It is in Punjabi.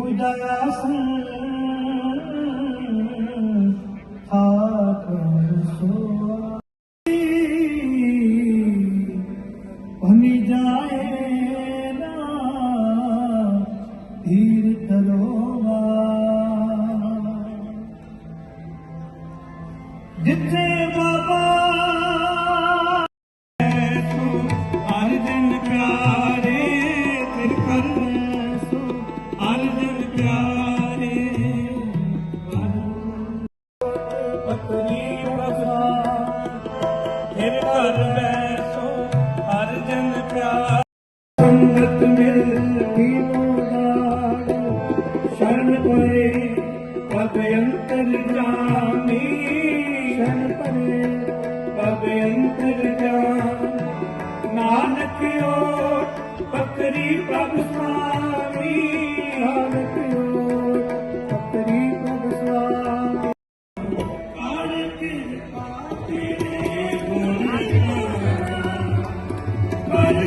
उदासन ਬਣੀ ਜਾਏ ਨਾ, ਧੀਰ ਤਰੋਵਾ ਜਿੱਥੇ ਬਾਬਾ ਹਰ ਦਿਨ ਪਿਆਰੇ ਫਿਰ ਕਰ ਸੋ ਹਰ ਦਿਨ ਪਿਆਰੇ ਪਤਨੀ ਬਸਾ ਫਿਰ ਕਰ ਸ਼ਰਨ ਪਰੇ ਪਦ ਅੰਤਰ ਜਾਮੀ ਸ਼ਰਨ ਪਰੇ ਪਦ ਅੰਤਰ ਪ੍ਰਭ ਸੁਆਮੀ ਨਾਨਕ ਓਟ ਪ੍ਰਭ ਸੁਆਮੀ ਕਾਲ ਕਿਰਪਾ ਤੇਰੇ ਗੁਣ ਗਾਵਾਂ ਕਰ